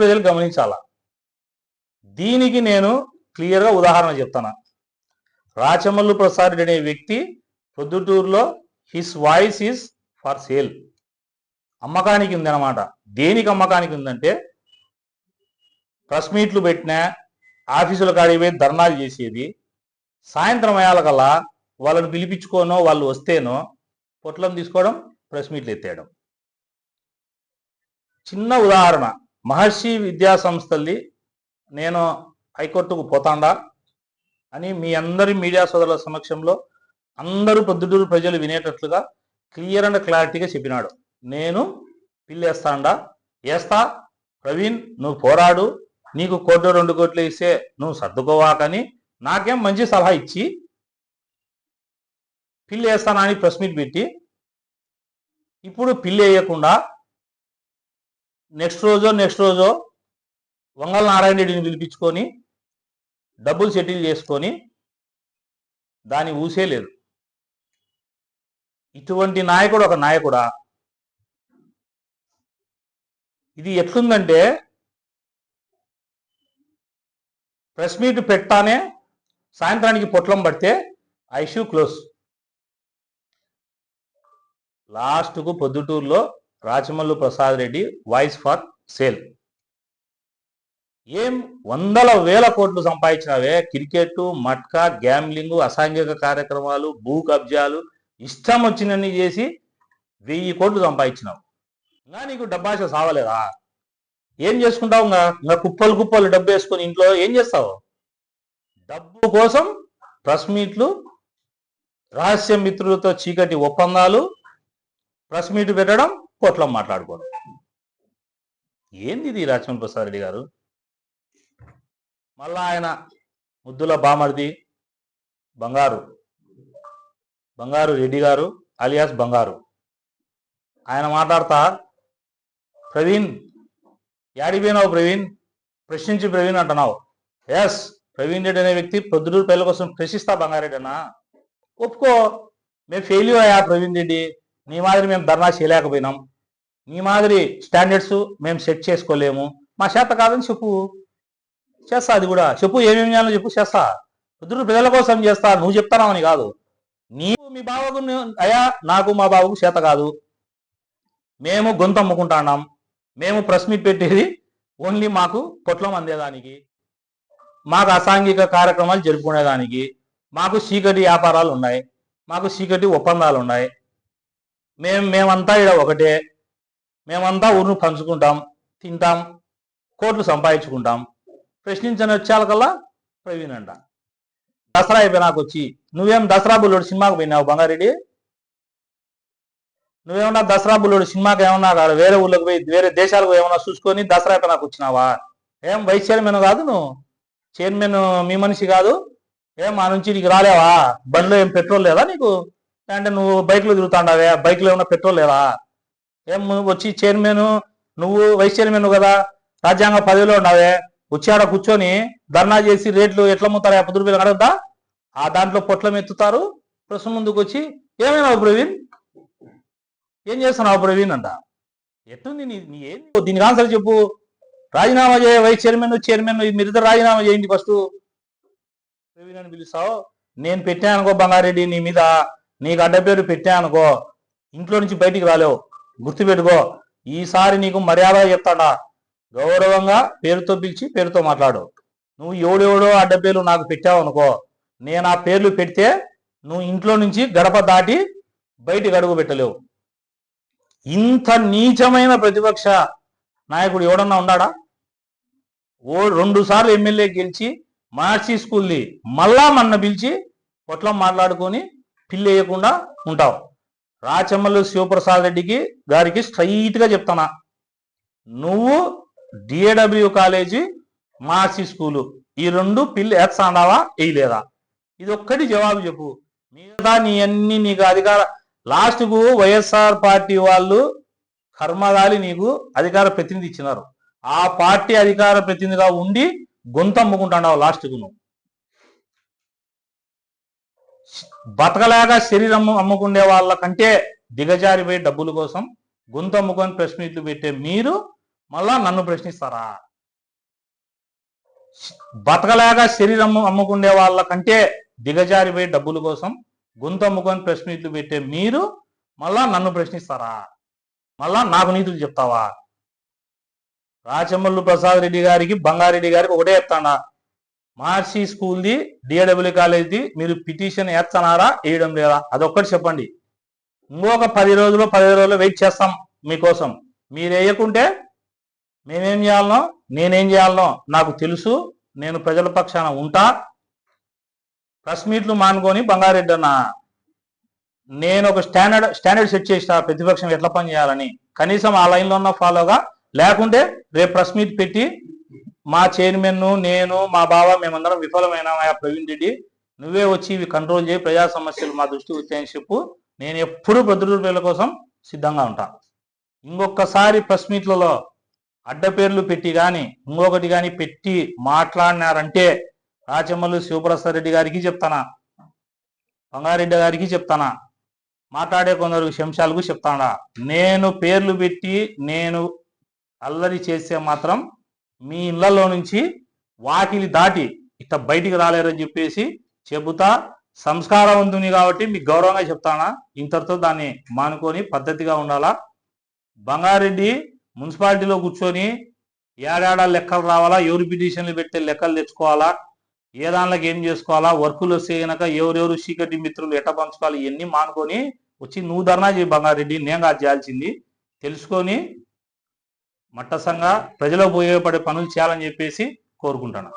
ప్రజలు గమనించాల? దీనికి నేను క్లియర్గా ఉదాహరణ చెప్తాను. రాచమల్లు ప్రసాద్ అనే వ్యక్తి పొద్దుటూరులో his voice is for sale. అమ్మకానికి ఉందన్నమాట. దేనికి అమ్మకానికి ఉందంటే ప్రెస్ మీట్లు పెట్టినా ఆఫీసుల కాడిపోయి ధర్నాలు చేసేది సాయంత్రం అయ్యాలకల్లా వాళ్ళని పిలిపించుకోనో వాళ్ళు వస్తేనో పొట్లం తీసుకోవడం ప్రెస్ మీట్లు ఎత్తేయడం. చిన్న ఉదాహరణ. మహర్షి విద్యా సంస్థల్ని నేను హైకోర్టుకు పోతాండా అని మీ అందరి మీడియా సోదరుల సమక్షంలో అందరూ పొద్దుటూరు ప్రజలు వినేటట్లుగా క్లియర్ అండ్ క్లారిటీగా చెప్పినాడు. నేను పిల్లేస్తాండా వేస్తా. ప్రవీణ్ నువ్వు పోరాడు. నీకు కోట్లు రెండు కోట్లు ఇస్తే నువ్వు సర్దుకోవాకని నాకేం మంచి సలహా ఇచ్చి పిల్లి అని ప్రెస్ మీట్ పెట్టి ఇప్పుడు పిల్లేయకుండా నెక్స్ట్ రోజో నెక్స్ట్ రోజో వంగల నారాయణ రెడ్డిని పిలిపించుకొని డబ్బులు సెటిల్ చేసుకొని దాన్ని ఊసే లేదు. ఇటువంటి నాయకుడు ఒక నాయకుడా? ఇది ఎట్లుందంటే ప్రెస్ మీట్ పెట్టానే సాయంత్రానికి పొట్లం పడితే ఐషూ క్లోజ్. లాస్ట్కు పొద్దుటూరులో Rachamallu Prasad Reddy voice for sale. ఏం వందల వేల కోట్లు సంపాదించినవే? క్రికెట్ మట్కా గ్యామ్లింగ్ అసాంఘిక కార్యక్రమాలు భూ కబ్జాలు ఇష్టం వచ్చినన్ని చేసి వెయ్యి కోట్లు సంపాదించినావు. ఇంకా నీకు డబ్బాశ సావలేదా? ఏం చేసుకుంటావు ఇంకా? ఇంకా కుప్పలు కుప్పలు డబ్బు వేసుకొని ఇంట్లో ఏం చేస్తావు? డబ్బు కోసం ప్రెస్ మీట్లు రహస్య మిత్రులతో చీకటి ఒప్పందాలు ప్రెస్ మీట్ పెట్టడం కోర్టులో మాట్లాడుకోవడం. ఏంది ఇది రాజమౌళి ప్రసాద్ రెడ్డి గారు? మళ్ళా ఆయన ముద్దుల బామర్ది బంగారు బంగారు రెడ్డి గారు అలియాస్ బంగారు. ఆయన మాట్లాడతా ప్రవీణ్ యాడిపోయినావు ప్రవీణ్? ప్రశ్నించి ప్రవీణ్ అంటున్నావు. ఎస్ ప్రవీణ్ రెడ్డి అనే వ్యక్తి పొద్దుటూరు పిల్లల కోసం ప్రశ్నిస్తా బంగారెడ్డి అన్న. ఒప్పుకో మేము ఫెయిల్యూ అయ్యా ప్రవీణ్ రెడ్డి. నీ మాదిరి మేము ధర్నా చేయలేకపోయినాం. నీ మాదిరి స్టాండర్డ్స్ మేము సెట్ చేసుకోలేము. మా చేత కాదని చెప్పు. చేస్తా అది కూడా. చెప్పు ఏమేమి చేయాలో చెప్పు చేస్తా. ఇద్దరు ప్రజల కోసం చేస్తా. నువ్వు చెప్తానావని కాదు. నీవు మీ బావకు అయ్యా నాకు మా బావకు చేత కాదు. మేము గొంతమ్ముకుంటాన్నాం మేము ప్రెస్ మీట్ పెట్టేది ఓన్లీ మాకు పొట్లం అందేదానికి. మాకు అసాంఘిక కార్యక్రమాలు జరుపుకునేదానికి. మాకు చీకటి వ్యాపారాలు ఉన్నాయి. మాకు చీకటి ఒప్పందాలు ఉన్నాయి. మేము మేమంతా ఇక్కడ ఒకటే. మేమంతా ఊరును పంచుకుంటాం తింటాం కోట్లు సంపాదించుకుంటాం. ప్రశ్నించని వచ్చేకల్లా ప్రవీణ్ అంట. దసరా అయిపోయినాక వచ్చి నువ్వేం దసరా బుల్లోడు సినిమాకు పోయినావు బంగారెడ్డి? నువ్వేమన్నా దసరా బుల్లోడు సినిమాకి ఏమన్నా కాదు వేరే ఊళ్ళకి పోయి వేరే దేశాలకు ఏమన్నా చూసుకొని దసరా అయిపోయినాక వచ్చినావా? ఏం వైస్ చైర్మన్ కాదు నువ్వు? చైర్మన్ మీ మనిషి కాదు? ఏం మా నుంచి నీకు రాలేవా? బండిలో ఏం పెట్రోల్ లేదా నీకు? అంటే నువ్వు బైక్లో తిరుగుతాండావే? బైక్లో ఏమన్నా పెట్రోల్ లేదా? ఏం నువ్వు వచ్చి చైర్మన్ నువ్వు వైస్ చైర్మన్ కదా? రాజ్యాంగ పదవిలో ఉన్నావే. వచ్చాడ కూర్చొని ధర్నా చేసి రేట్లు ఎట్లా అమ్ముతారు? పది రూపాయలు అడగద్దా? ఆ దాంట్లో పొట్లం ఎత్తుతారు. ప్రశ్న ముందుకు వచ్చి ఏమైనావు ప్రవీణ్? ఏం చేస్తున్నావు ప్రవీణ్? అంట. ఎట్టుంది నీ నీ ఏం? దీనికి ఆన్సర్ చెప్పు. రాజీనామా చేయ వైస్ చైర్మన్ చైర్మన్ మీరిద్దరు రాజీనామా చేయండి ఫస్ట్. ప్రవీణ్ అని పిలుస్తావు. నేను పెట్టానుకో బంగారెడ్డి నీ మీద. నీకు అడ్డ పేరు పెట్టానుకో ఇంట్లో నుంచి బయటికి రాలేవు. గుర్తుపెట్టుకో ఈసారి నీకు మర్యాద చెప్తాడా? గౌరవంగా పేరుతో పిలిచి పేరుతో మాట్లాడు. నువ్వు ఎవడెవడో ఆ డబ్బేలు నాకు పెట్టావు అనుకో నేను ఆ పేర్లు పెడితే నువ్వు ఇంట్లో నుంచి గడప దాటి బయటికి అడుగు పెట్టలేవు. ఇంత నీచమైన ప్రతిపక్ష నాయకుడు ఎవడన్నా ఉన్నాడా ఓ రెండు సార్లు ఎమ్మెల్యే గెలిచి మార్చి స్కూల్ని మళ్ళా మన్న పిలిచి పొట్లం మాట్లాడుకొని పిల్లేయకుండా ఉంటావు. రాచమల్లు శివప్రసాద్ రెడ్డికి గారికి స్ట్రైట్గా చెప్తానా. నువ్వు డిఏడబ్ల్యూ కాలేజీ మహర్షి స్కూలు ఈ రెండు పిల్లి వేస్తాడావా వేయలేదా ఇది ఒక్కటి జవాబు చెప్పు. మిగతా నీ అన్ని నీకు అధికార లాస్ట్కు వైఎస్ఆర్ పార్టీ వాళ్ళు కర్మగాలి నీకు అధికార ప్రతినిధి ఇచ్చినారు. ఆ పార్టీ అధికార ప్రతినిధిగా ఉండి గొంతు లాస్ట్కు నువ్వు. బతకలేక శరీరం అమ్ముకునే వాళ్ళ కంటే దిగజారిపోయి డబ్బుల కోసం గొంతు అమ్ముకొని ప్రెస్ మీట్లు పెట్టే మీరు మళ్ళా నన్ను ప్రశ్నిస్తారా? బతకలేక శరీరం అమ్ముకునే వాళ్ళ కంటే దిగజారిపోయి డబ్బుల కోసం గొంతు అమ్ముకొని ప్రెస్ మీట్లు పెట్టే మీరు మళ్ళా నన్ను ప్రశ్నిస్తారా? మళ్ళా నాకు నీతులు చెప్తావా? రాచమల్లు ప్రసాద్ రెడ్డి గారికి బంగారెడ్డి గారికి ఒకటే చెప్తానా? మహర్షి స్కూల్ది డిఏడబ్ల్యూ కాలేజ్ది మీరు పిటిషన్ వేస్తున్నారా వేయడం లేదా? అదొక్కటి చెప్పండి. ఇంకొక పది రోజులు పదిహేను రోజులు వెయిట్ చేస్తాం మీకోసం. మీరు వేయకుంటే మేమేం చేయాలనో నేనేం చేయాలనో నాకు తెలుసు నేను ప్రజల పక్షాన ఉంటా. ప్రెస్ మీట్లు మానుకొని బంగారెడ్డి అన్న నేను ఒక స్టాండర్డ్ స్టాండర్డ్ సెట్ చేసిన ప్రతిపక్షం ఎట్లా పని చేయాలని. కనీసం ఆ లైన్లో ఉన్న ఫాలోగా లేకుంటే రేపు ప్రెస్ మీట్ పెట్టి మా చైర్మన్ నేను మా బావ మేమందరం విఫలమైన. ప్రవీణ్ రెడ్డి నువ్వే వచ్చి ఇవి కంట్రోల్ చేయి. ప్రజా సమస్యలు మా దృష్టి వచ్చాయని చెప్పు. నేను ఎప్పుడూ ప్రతిరూపాయల కోసం సిద్ధంగా ఉంటా. ఇంకొకసారి ప్రెస్ మీట్లలో అడ్డ పేర్లు పెట్టి కానీ ఇంకొకటి కానీ పెట్టి మాట్లాడినారంటే రాచమల్లు శివప్రసాద్ రెడ్డి గారికి చెప్తానా? బంగారెడ్డి గారికి చెప్తానా? మాట్లాడే కొందరు శంశాలకు చెప్తాడా నేను పేర్లు పెట్టి నేను అల్లరి చేస్తే మాత్రం మీ ఇళ్ళలో నుంచి వాకిలి దాటి ఇట్ట బయటికి రాలేరని చెప్పేసి చెబుతా సంస్కారవంతుని కాబట్టి మీకు గౌరవంగా చెప్తానా? ఇంతటితో దాన్ని మానుకొని పద్ధతిగా ఉండాలా? బంగారెడ్డి మున్సిపాలిటీలో కూర్చొని ఏడాడ లెక్కలు రావాలా? ఎవరు పిటిషన్లు పెట్టే లెక్కలు తెచ్చుకోవాలా? ఏ దానిలోకి ఏం చేసుకోవాలా? వర్కులు వస్తే ఎవరెవరు చీకటి మిత్రులు ఎట్ట పంచుకోవాలి? ఇవన్నీ మానుకొని వచ్చి నువ్వు ధర్నా చేయి బంగారెడ్డి నేను కాదు చేయాల్సింది. తెలుసుకొని మట్టసంగా ప్రజలకు ఉపయోగపడే పనులు చేయాలని చెప్పేసి కోరుకుంటున్నా.